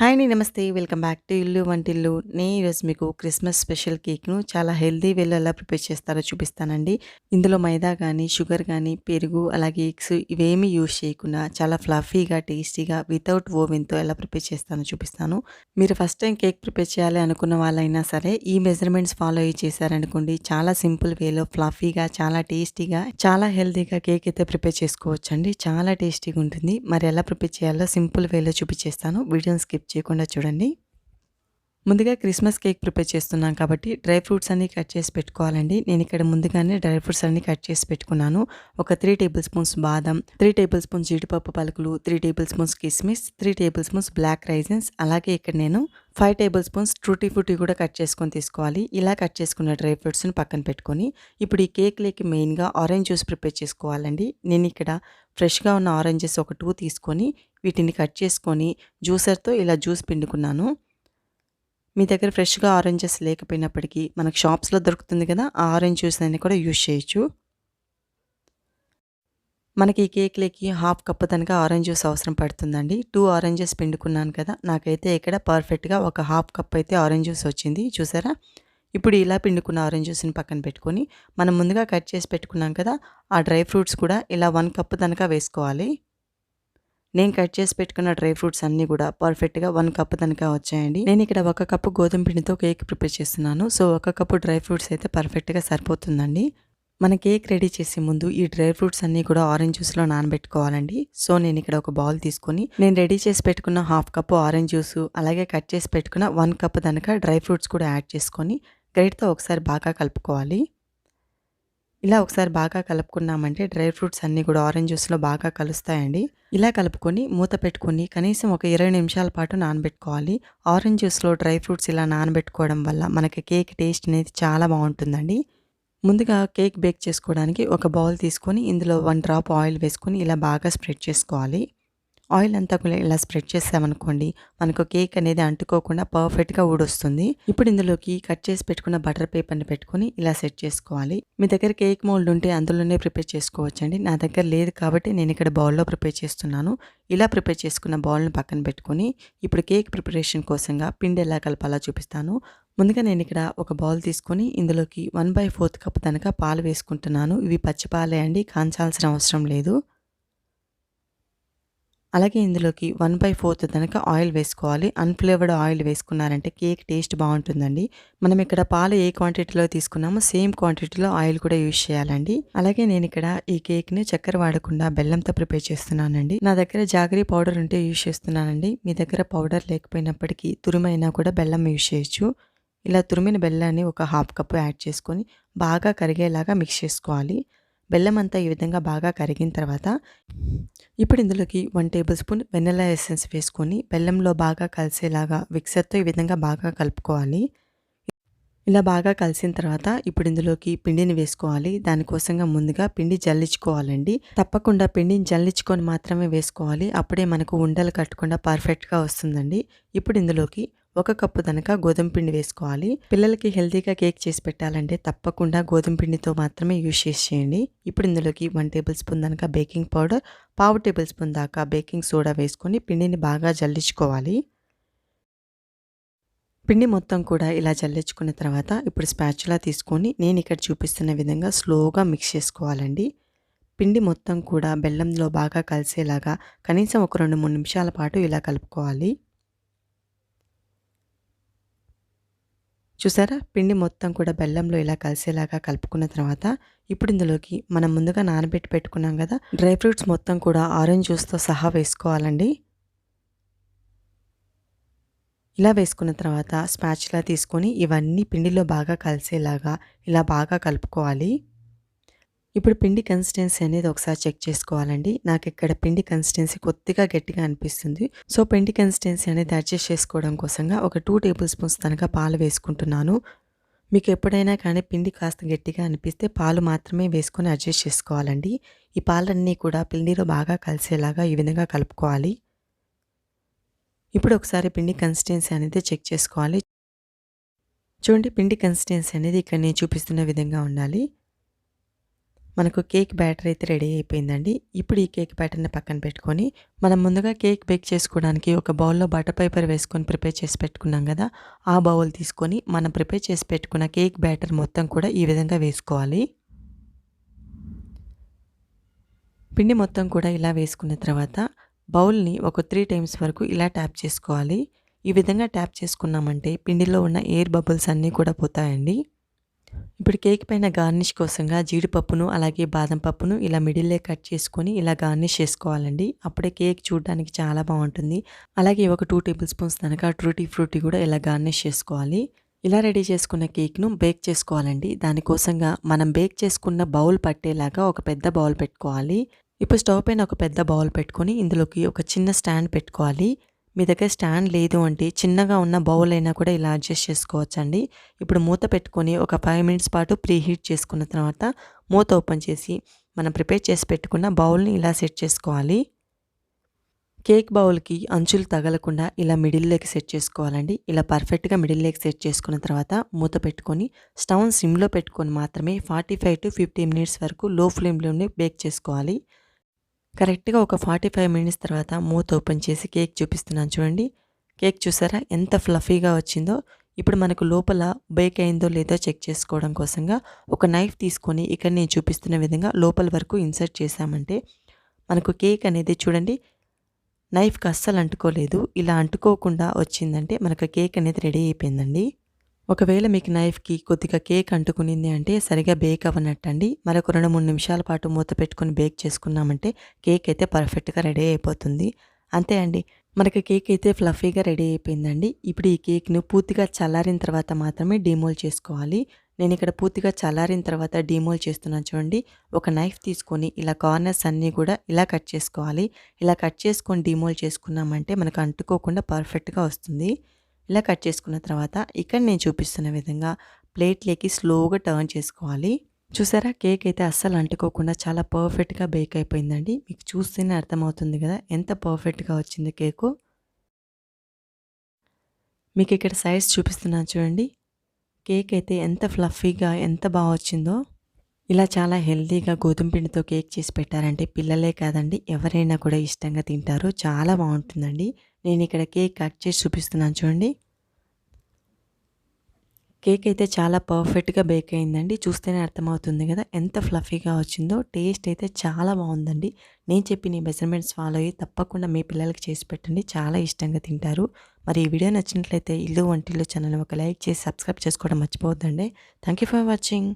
Hi అండి నమస్తే. Welcome back to ఇల్లు వంటిల్లు. నేను ఈరోజు మీకు క్రిస్మస్ స్పెషల్ కేక్ను చాలా హెల్దీ వేలో ఎలా ప్రిపేర్ చేస్తారో చూపిస్తానండి. ఇందులో మైదా కానీ షుగర్ కానీ పెరుగు అలాగే ఎగ్స్ ఇవేమీ యూజ్ చేయకుండా చాలా ఫ్లఫీగా టేస్టీగా వితౌట్ ఓవెన్తో ఎలా ప్రిపేర్ చేస్తానో చూపిస్తాను. మీరు ఫస్ట్ టైం కేక్ ప్రిపేర్ చేయాలి అనుకున్న వాళ్ళైనా సరే ఈ మెజర్మెంట్స్ ఫాలో అయ్యి చేశారనుకోండి చాలా సింపుల్ వేలో ఫ్లఫీగా చాలా టేస్టీగా చాలా హెల్తీగా కేక్ అయితే ప్రిపేర్ చేసుకోవచ్చండి. చాలా టేస్టీగా ఉంటుంది. మరి ఎలా ప్రిపేర్ చేయాలో సింపుల్ వేలో చూపించేస్తాను. వీడియోని స్కిప్ చేయకుండా చూడండి. ముందుగా క్రిస్మస్ కేక్ ప్రిపేర్ చేస్తున్నాం కాబట్టి డ్రై ఫ్రూట్స్ అన్నీ కట్ చేసి పెట్టుకోవాలండి. నేను ఇక్కడ ముందుగానే డ్రై ఫ్రూట్స్ అన్నీ కట్ చేసి పెట్టుకున్నాను. ఒక త్రీ టేబుల్ స్పూన్స్ బాదం త్రీ టేబుల్ స్పూన్స్ జీడిపప్పు పలుకులు త్రీ టేబుల్ స్పూన్స్ కిస్మిస్ three table spoons black raisins అలాగే ఇక్కడ నేను ఫైవ్ టేబుల్ స్పూన్స్ ట్రూటీ ఫ్రూటీ కూడా కట్ చేసుకొని తీసుకోవాలి. ఇలా కట్ చేసుకున్న డ్రై ఫ్రూట్స్ని పక్కన పెట్టుకొని ఇప్పుడు ఈ కేక్లోకి మెయిన్గా ఆరెంజ్ జ్యూస్ ప్రిపేర్ చేసుకోవాలండి. నేను ఇక్కడ ఫ్రెష్గా ఉన్న ఆరెంజెస్ ఒక టూ తీసుకొని వీటిని కట్ చేసుకొని జ్యూసర్తో ఇలా జ్యూస్ పిండుకున్నాను. మీ దగ్గర ఫ్రెష్గా ఆరెంజెస్ లేకపోయినప్పటికీ మనకు షాప్స్లో దొరుకుతుంది కదా ఆ ఆరెంజ్ జ్యూస్ అన్ని కూడా యూజ్ చేయొచ్చు. మనకి ఈ కేక్లకి హాఫ్ కప్ తనక ఆరెంజ్ జ్యూస్ అవసరం పడుతుందండి. టూ ఆరెంజెస్ పిండుకున్నాను కదా నాకైతే ఇక్కడ పర్ఫెక్ట్గా ఒక హాఫ్ కప్ అయితే ఆరెంజ్ జ్యూస్ వచ్చింది. చూసారా? ఇప్పుడు ఇలా పిండుకున్న ఆరెంజ్ జ్యూస్ని పక్కన పెట్టుకొని మనం ముందుగా కట్ చేసి పెట్టుకున్నాం కదా ఆ డ్రై ఫ్రూట్స్ కూడా ఇలా వన్ కప్ తనక వేసుకోవాలి. నేను కట్ చేసి పెట్టుకున్న డ్రై ఫ్రూట్స్ అన్నీ కూడా పర్ఫెక్ట్గా వన్ కప్ తనక వచ్చాయండి. నేను ఇక్కడ ఒక కప్పు గోధుమ పిండితో కేక్ ప్రిపేర్ చేస్తున్నాను. సో ఒక కప్పు డ్రై ఫ్రూట్స్ అయితే పర్ఫెక్ట్గా సరిపోతుందండి. మన కేక్ రెడీ చేసే ముందు ఈ డ్రై ఫ్రూట్స్ అన్నీ కూడా ఆరెంజ్ జ్యూస్లో నానబెట్టుకోవాలండి. సో నేను ఇక్కడ ఒక బౌల్ తీసుకొని నేను రెడీ చేసి పెట్టుకున్న హాఫ్ కప్ ఆరెంజ్ జ్యూస్ అలాగే కట్ చేసి పెట్టుకున్న వన్ కప్ దనక డ్రై ఫ్రూట్స్ కూడా యాడ్ చేసుకొని గైడ్తో ఒకసారి బాగా కలుపుకోవాలి. ఇలా ఒకసారి బాగా కలుపుకున్నామంటే డ్రై ఫ్రూట్స్ అన్నీ కూడా ఆరెంజ్ జ్యూస్లో బాగా కలుస్తాయండి. ఇలా కలుపుకొని మూత పెట్టుకొని కనీసం ఒక ఇరవై నిమిషాల పాటు నానబెట్టుకోవాలి. ఆరెంజ్ జ్యూస్లో డ్రై ఫ్రూట్స్ ఇలా నానబెట్టుకోవడం వల్ల మనకి కేక్ టేస్ట్ అనేది చాలా బాగుంటుందండి. ముందుగా కేక్ బేక్ చేసుకోవడానికి ఒక బౌల్ తీసుకొని ఇందులో వన్ డ్రాప్ ఆయిల్ వేసుకొని ఇలా బాగా స్ప్రెడ్ చేసుకోవాలి. ఆయిల్ అంతా కూడా ఇలా స్ప్రెడ్ చేసామనుకోండి మనకు కేక్ అనేది అంటుకోకుండా పర్ఫెక్ట్గా ఊడొస్తుంది. ఇప్పుడు ఇందులోకి కట్ చేసి పెట్టుకున్న బటర్ పేపర్ని పెట్టుకొని ఇలా సెట్ చేసుకోవాలి. మీ దగ్గర కేక్ మోల్డ్ ఉంటే అందులోనే ప్రిపేర్ చేసుకోవచ్చండి. నా దగ్గర లేదు కాబట్టి నేను ఇక్కడ బౌల్లో ప్రిపేర్ చేస్తున్నాను. ఇలా ప్రిపేర్ చేసుకున్న బౌల్ని పక్కన పెట్టుకొని ఇప్పుడు కేక్ ప్రిపరేషన్ కోసంగా పిండి ఎలా కలపాలో చూపిస్తాను. ముందుగా నేను ఇక్కడ ఒక బౌల్ తీసుకొని ఇందులోకి వన్ బై ఫోర్త్ కప్ తనక పాలు వేసుకుంటున్నాను. ఇవి పచ్చిపాలే అండి కాంచాల్సిన అవసరం లేదు. అలాగే ఇందులోకి వన్ బై ఫోర్త్ తనక ఆయిల్ వేసుకోవాలి. అన్ఫ్లేవర్డ్ ఆయిల్ వేసుకున్నారంటే కేక్ టేస్ట్ బాగుంటుందండి. మనం ఇక్కడ పాలు ఏ క్వాంటిటీలో తీసుకున్నామో సేమ్ క్వాంటిటీలో ఆయిల్ కూడా యూజ్ చేయాలండి. అలాగే నేను ఇక్కడ ఈ కేక్ని చక్కెర వాడకుండా బెల్లంతో ప్రిపేర్ చేస్తున్నానండి. నా దగ్గర జాగరీ పౌడర్ ఉంటే యూజ్ చేస్తున్నానండి. మీ దగ్గర పౌడర్ లేకపోయినప్పటికీ తురుమైనా కూడా బెల్లం యూజ్ చేయొచ్చు. ఇలా తురిమిన బెల్లాన్ని ఒక హాఫ్ కప్ యాడ్ చేసుకొని బాగా కరిగేలాగా మిక్స్ చేసుకోవాలి. బెల్లం అంతా ఈ విధంగా బాగా కరిగిన తర్వాత ఇప్పుడు ఇందులోకి one table spoon vanilla essence వేసుకొని బెల్లంలో బాగా కలిసేలాగా మిక్సర్తో ఈ విధంగా బాగా కలుపుకోవాలి. ఇలా బాగా కలిసిన తర్వాత ఇప్పుడు ఇందులోకి పిండిని వేసుకోవాలి. దానికోసంగా ముందుగా పిండి జల్లించుకోవాలండి. తప్పకుండా పిండిని జల్లించుకొని మాత్రమే వేసుకోవాలి. అప్పుడే మనకు ఉండలు కట్టకుండా పర్ఫెక్ట్గా వస్తుందండి. ఇప్పుడు ఇందులోకి ఒక కప్పు దనక గోధుమ పిండి వేసుకోవాలి. పిల్లలకి హెల్తీగా కేక్ చేసి పెట్టాలంటే తప్పకుండా గోధుమ పిండితో మాత్రమే యూజ్ చేసి చేయండి. ఇప్పుడు ఇందులోకి వన్ టేబుల్ స్పూన్ దనక బేకింగ్ పౌడర్ పావు టేబుల్ స్పూన్ దాకా బేకింగ్ సోడా వేసుకొని పిండిని బాగా జల్లించుకోవాలి. పిండి మొత్తం కూడా ఇలా జల్లించుకున్న తర్వాత ఇప్పుడు స్పాచులా తీసుకొని నేను ఇక్కడ చూపిస్తున్న విధంగా స్లోగా మిక్స్ చేసుకోవాలండి. పిండి మొత్తం కూడా బెల్లంలో బాగా కలిసేలాగా కనీసం ఒక రెండు మూడు నిమిషాల పాటు ఇలా కలుపుకోవాలి. చూసారా? పిండి మొత్తం కూడా బెల్లంలో ఇలా కలిసేలాగా కలుపుకున్న తర్వాత ఇప్పుడు ఇందులోకి మనం ముందుగా నానబెట్టి పెట్టుకున్నాం కదా డ్రై ఫ్రూట్స్ మొత్తం కూడా ఆరెంజ్ జ్యూస్తో సహా వేసుకోవాలండి. ఇలా వేసుకున్న తర్వాత స్పాచ్లా తీసుకొని ఇవన్నీ పిండిలో బాగా కలిసేలాగా ఇలా బాగా కలుపుకోవాలి. ఇప్పుడు పిండి కన్సిస్టెన్సీ అనేది ఒకసారి చెక్ చేసుకోవాలండి. నాకు ఇక్కడ పిండి కన్సిస్టెన్సీ కొద్దిగా గట్టిగా అనిపిస్తుంది. సో పిండి కన్సిస్టెన్సీ అనేది అడ్జస్ట్ చేసుకోవడం కోసంగా ఒక టూ టేబుల్ స్పూన్స్ తనక పాలు వేసుకుంటున్నాను. మీకు ఎప్పుడైనా కానీ పిండి కాస్త గట్టిగా అనిపిస్తే పాలు మాత్రమే వేసుకొని అడ్జస్ట్ చేసుకోవాలండి. ఈ పాలన్నీ కూడా పిండిలో బాగా కలిసేలాగా ఈ విధంగా కలుపుకోవాలి. ఇప్పుడు ఒకసారి పిండి కన్సిస్టెన్సీ అనేది చెక్ చేసుకోవాలి. చూడండి పిండి కన్సిస్టెన్సీ అనేది ఇక్కడ నేను చూపిస్తున్న విధంగా ఉండాలి. మనకు కేక్ బ్యాటర్ అయితే రెడీ అయిపోయిందండి. ఇప్పుడు ఈ కేక్ బ్యాటర్ని పక్కన పెట్టుకొని మనం ముందుగా కేక్ బేక్ చేసుకోవడానికి ఒక బౌల్లో బటర్ పేపర్ వేసుకొని ప్రిపేర్ చేసి పెట్టుకున్నాం కదా ఆ బౌల్ తీసుకొని మనం ప్రిపేర్ చేసి పెట్టుకున్న కేక్ బ్యాటర్ మొత్తం కూడా ఈ విధంగా వేసుకోవాలి. పిండి మొత్తం కూడా ఇలా వేసుకున్న తర్వాత బౌల్ని ఒక త్రీ టైమ్స్ వరకు ఇలా ట్యాప్ చేసుకోవాలి. ఈ విధంగా ట్యాప్ చేసుకున్నామంటే పిండిలో ఉన్న ఎయిర్ బబుల్స్ అన్నీ కూడా పోతాయండి. ఇప్పుడు కేక్ పైన గార్నిష్ కోసంగా జీడిపప్పును అలాగే బాదం పప్పును ఇలా మిడిల్లే కట్ చేసుకొని ఇలా గార్నిష్ చేసుకోవాలండి. అప్పుడే కేక్ చూడడానికి చాలా బాగుంటుంది. అలాగే ఒక టూ టేబుల్ స్పూన్స్ కనుక ట్రూటీ ఫ్రూటీ కూడా ఇలా గార్నిష్ చేసుకోవాలి. ఇలా రెడీ చేసుకున్న కేక్ను బేక్ చేసుకోవాలండి. దానికోసంగా మనం బేక్ చేసుకున్న బౌల్ పట్టేలాగా ఒక పెద్ద బౌల్ పెట్టుకోవాలి. ఇప్పుడు స్టవ్ పైన ఒక పెద్ద బౌల్ పెట్టుకొని ఇందులోకి ఒక చిన్న స్టాండ్ పెట్టుకోవాలి. మీ దగ్గర స్టాండ్ లేదు అంటే చిన్నగా ఉన్న బౌల్ అయినా కూడా ఇలా అడ్జస్ట్ చేసుకోవచ్చండి. ఇప్పుడు మూత పెట్టుకొని ఒక ఫైవ్ మినిట్స్ పాటు ప్రీ హీట్ చేసుకున్న తర్వాత మూత ఓపెన్ చేసి మనం ప్రిపేర్ చేసి పెట్టుకున్న బౌల్ని ఇలా సెట్ చేసుకోవాలి. కేక్ బౌల్కి అంచులు తగలకుండా ఇలా మిడిల్లోకి సెట్ చేసుకోవాలండి. ఇలా పర్ఫెక్ట్గా మిడిల్లోకి సెట్ చేసుకున్న తర్వాత మూత పెట్టుకొని స్టవ్ సిమ్లో పెట్టుకొని మాత్రమే forty five to fifty minutes వరకు లో ఫ్లేమ్లోనే బేక్ చేసుకోవాలి. కరెక్ట్గా ఒక ఫార్టీ ఫైవ్ మినిట్స్ తర్వాత మూత ఓపెన్ చేసి కేక్ చూపిస్తున్నాను చూడండి. కేక్ చూసారా? ఎంత ఫ్లఫీగా వచ్చిందో. ఇప్పుడు మనకు లోపల బేక్ అయిందో లేదో చెక్ చేసుకోవడం కోసంగా ఒక నైఫ్ తీసుకొని ఇక్కడ నేను చూపిస్తున్న విధంగా లోపల వరకు ఇన్సర్ట్ చేశామంటే మనకు కేక్ అనేది చూడండి నైఫ్కి అస్సలు అంటుకోలేదు. ఇలా అంటుకోకుండా వచ్చిందంటే మనకు కేక్ అనేది రెడీ అయిపోయిందండి. ఒకవేళ మీకు నైఫ్కి కొద్దిగా కేక్ అంటుకునింది అంటే సరిగా బేక్ అవ్వనట్టండి. మరొక రెండు మూడు నిమిషాల పాటు మూత పెట్టుకుని బేక్ చేసుకున్నామంటే కేక్ అయితే పర్ఫెక్ట్గా రెడీ అయిపోతుంది. అంతే అండి. మనకి కేక్ అయితే ఫ్లఫీగా రెడీ అయిపోయిందండి. ఇప్పుడు ఈ కేక్ను పూర్తిగా చల్లారిన తర్వాత మాత్రమే డీమోల్ చేసుకోవాలి. నేను ఇక్కడ పూర్తిగా చల్లారిన తర్వాత డీమోల్ చేస్తున్నాను చూడండి. ఒక నైఫ్ తీసుకొని ఇలా కార్నర్స్ అన్నీ కూడా ఇలా కట్ చేసుకోవాలి. ఇలా కట్ చేసుకొని డీమోల్ చేసుకున్నామంటే మనకు అంటుకోకుండా పర్ఫెక్ట్గా వస్తుంది. ఇలా కట్ చేసుకున్న తర్వాత ఇక్కడ నేను చూపిస్తున్న విధంగా ప్లేట్లోకి స్లోగా టర్న్ చేసుకోవాలి. చూసారా? కేక్ అయితే అస్సలు అంటుకోకుండా చాలా పర్ఫెక్ట్గా బేక్ అయిపోయిందండి. మీకు చూస్తేనే అర్థమవుతుంది కదా? ఎంత పర్ఫెక్ట్గా వచ్చింది కేకు. మీకు ఇక్కడ సైజ్ చూపిస్తున్నాను చూడండి. కేక్ అయితే ఎంత ఫ్లఫీగా ఎంత బాగా వచ్చిందో. ఇలా చాలా హెల్తీగా గోధుమ పిండితో కేక్ చేసి పెట్టారంటే పిల్లలే కాదండి ఎవరైనా కూడా ఇష్టంగా తింటారు. చాలా బాగుంటుందండి. నేను ఇక్కడ కేక్ కట్ చేసి చూపిస్తున్నాను చూడండి. కేక్ అయితే చాలా పర్ఫెక్ట్గా బేక్ అయిందండి. చూస్తేనే అర్థమవుతుంది కదా ఎంత ఫ్లఫీగా వచ్చిందో. టేస్ట్ అయితే చాలా బాగుందండి. నేను చెప్పిన మెజర్మెంట్స్ ఫాలో అయ్యి తప్పకుండా మీ పిల్లలకి చేసి పెట్టండి. చాలా ఇష్టంగా తింటారు. మరి ఈ వీడియో నచ్చినట్లయితే ఇల్లు వంటిల్లు ఛానల్ ఒక లైక్ చేసి సబ్స్క్రైబ్ చేసుకోవడం మర్చిపోవద్దండి. Thank you for watching